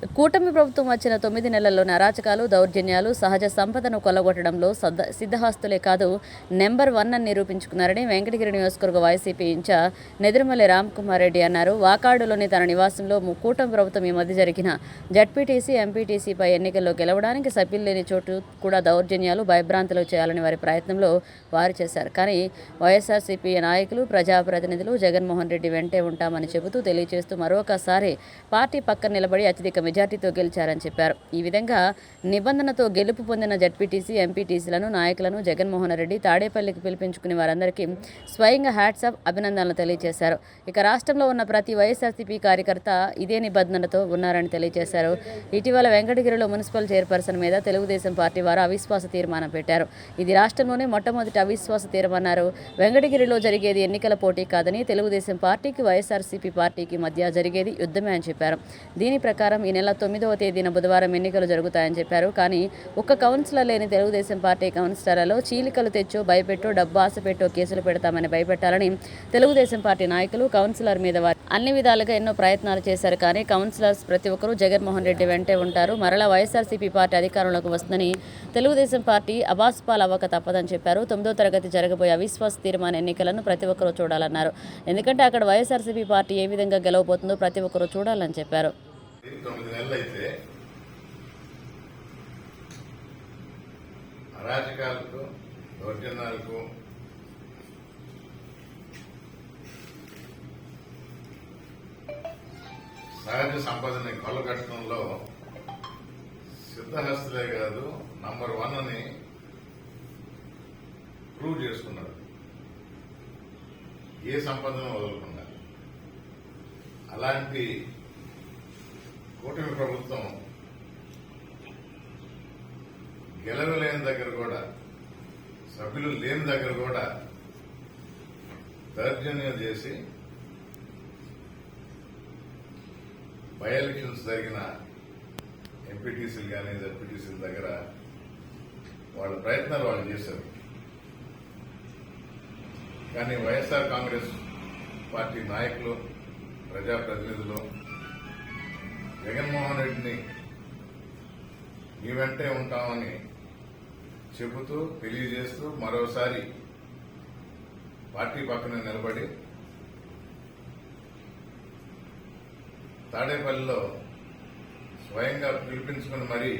కూటమి ప్రభుత్వం వచ్చిన తొమ్మిది నెలల్లోని అరాచకాలు దౌర్జన్యాలు సహజ సంపదను కొల్లగొట్టడంలో సద్ద సిద్ధహస్తులే కాదు నెంబర్ వన్ అని నిరూపించుకున్నారని వెంకటగిరి నియోజకవర్గ వైసీపీ ఇన్ఛార్జ్ నెదురుమల్లి రామ్కుమార్ రెడ్డి అన్నారు. వాకాడులోని తన నివాసంలో కూటమి ప్రభుత్వం ఈ మధ్య జరిగిన జడ్పీటీసీ ఎంపీటీసీపై ఎన్నికల్లో గెలవడానికి సభ్యులు లేని చోటు కూడా దౌర్జన్యాలు భయభ్రాంతులు చేయాలని వారి ప్రయత్నంలో వారు చేశారు. కానీ వైఎస్ఆర్సీపీ నాయకులు ప్రజాప్రతినిధులు జగన్మోహన్ రెడ్డి వెంటే ఉంటామని చెబుతూ తెలియజేస్తూ మరొకసారి పార్టీ పక్కన నిలబడి అత్యధిక మెజార్టీతో గెలిచారని చెప్పారు. ఈ విధంగా నిబంధనతో గెలుపు పొందిన జడ్పీటీసీ ఎంపీటీసీలను నాయకులను జగన్మోహన్ రెడ్డి తాడేపల్లికి పిలిపించుకునే వారందరికీ స్వయంగా హ్యాట్సాప్ అభినందనలు తెలియజేశారు. ఇక రాష్ట్రంలో ఉన్న ప్రతి వైఎస్ఆర్సీపీ కార్యకర్త ఇదే నిబంధనతో ఉన్నారని తెలియజేశారు. ఇటీవల వెంకటగిరిలో మున్సిపల్ చైర్పర్సన్ మీద తెలుగుదేశం పార్టీ వారు అవిశ్వాస తీర్మానం పెట్టారు. ఇది రాష్ట్రంలోనే మొట్టమొదటి అవిశ్వాస తీర్మానారు వెంకటగిరిలో జరిగేది ఎన్నికల పోటీ కాదని తెలుగుదేశం పార్టీకి వైఎస్ఆర్సీపీ పార్టీకి మధ్య జరిగేది యుద్ధమే అని చెప్పారు. దీని ప్రకారం ఈ నెల తొమ్మిదవ తేదీన బుధవారం ఎన్నికలు జరుగుతాయని చెప్పారు. కానీ ఒక్క కౌన్సిలర్ లేని తెలుగుదేశం పార్టీ కౌన్సిలర్లలో చీలికలు తెచ్చో భయపెట్టో డబ్బు ఆశపెట్టో కేసులు పెడతామని భయపెట్టాలని తెలుగుదేశం పార్టీ నాయకులు కౌన్సిలర్ మీద వారు అన్ని విధాలుగా ఎన్నో ప్రయత్నాలు చేశారు. కానీ కౌన్సిలర్స్ ప్రతి ఒక్కరూ జగన్మోహన్ రెడ్డి వెంటే ఉంటారు. మరలా వైఎస్ఆర్సీపీ పార్టీ అధికారంలోకి వస్తుందని తెలుగుదేశం పార్టీ అబాస్పాల్ అవ్వక తప్పదని చెప్పారు. తొమ్మిదో తరగతి జరగబోయే అవిశ్వాస తీర్మాన ఎన్నికలను ప్రతి ఒక్కరూ చూడాలన్నారు. ఎందుకంటే అక్కడ వైఎస్ఆర్సీపీ పార్టీ ఏ విధంగా గెలవబోతుందో ప్రతి ఒక్కరూ చూడాలని చెప్పారు. తొమ్మిది నెలలు అయితే అరాచకాలకు దౌర్జన్యాలకు సహజ సంపదని కొల్లగట్టడంలో సిద్ధహస్తులే కాదు నంబర్ వన్ అని ప్రూవ్ చేసుకున్నాడు ఏ సంపదను వదలకుండా అలాంటి కూటమి ప్రభుత్వం గెలవలేని దగ్గర కూడా సభ్యులు లేని దగ్గర కూడా దౌర్జన్యం చేసి బై ఎలక్షన్స్ జరిగిన ఎంపీటీసీలు కానీ జడ్పీటీసీల దగ్గర వాళ్ళ ప్రయత్నాలు వాళ్ళు చేశారు. కానీ వైఎస్ఆర్ కాంగ్రెస్ పార్టీ నాయకులు ప్రజాప్రతినిధులు జగన్మోహన్ రెడ్డిని మీ వెంటే ఉంటామని చెబుతూ తెలియజేస్తూ మరోసారి పార్టీ పక్కన నిలబడి తాడేపల్లిలో స్వయంగా పిలిపించుకుని మరీ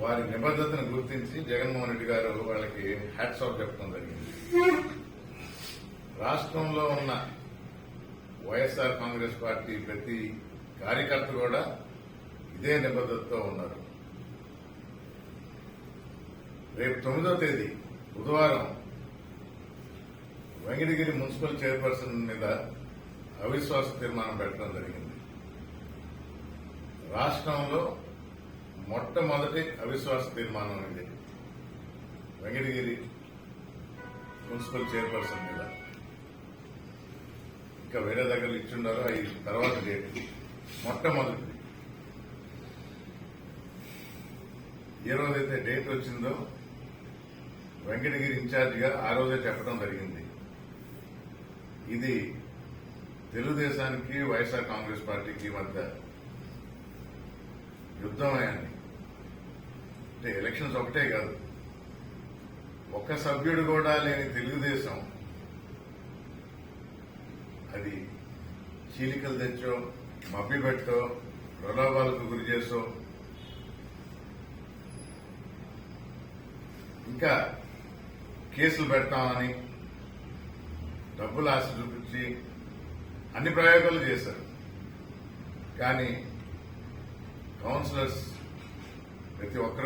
వారి నిబద్ధతను గుర్తించి జగన్మోహన్ రెడ్డి గారు వాళ్ళకి హ్యాట్స్ ఆఫ్ చెప్పడం జరిగింది. రాష్ట్రంలో ఉన్న వైఎస్ఆర్ కాంగ్రెస్ పార్టీ ప్రతి కార్యకర్త కూడా ఇదే నిబద్ధతతో ఉన్నారు. రేపు తొమ్మిదో తేదీ బుధవారం వెంకటగిరి మున్సిపల్ చైర్పర్సన్ మీద అవిశ్వాస తీర్మానం పెట్టడం జరిగింది. రాష్ట్రంలో మొట్టమొదటి అవిశ్వాస తీర్మానం ఇది. వెంకటగిరి మున్సిపల్ చైర్పర్సన్ మీద. ఇంకా వేరే దగ్గర ఇచ్చుండారో అవి తర్వాత డేట్ మొట్టమొదటి. ఏ రోజైతే డేట్ వచ్చిందో వెంకటగిరి ఇన్ఛార్జిగా ఆ రోజే చెప్పడం జరిగింది. ఇది తెలుగుదేశానికి వైఎస్ఆర్ కాంగ్రెస్ పార్టీకి మధ్య యుద్ధమే అంటే ఎలక్షన్స్ ఒకటే కాదు. ఒక్క సభ్యుడు కూడా లేని తెలుగుదేశం చీలికలు తెచ్చో మబ్బి పెట్టో ప్రలోభాలకు గురి చేసో ఇంకా కేసులు పెడతామని డబ్బులు ఆశ చూపించి అన్ని ప్రయోగాలు చేశారు. కానీ కౌన్సిలర్స్ ప్రతి ఒక్కరు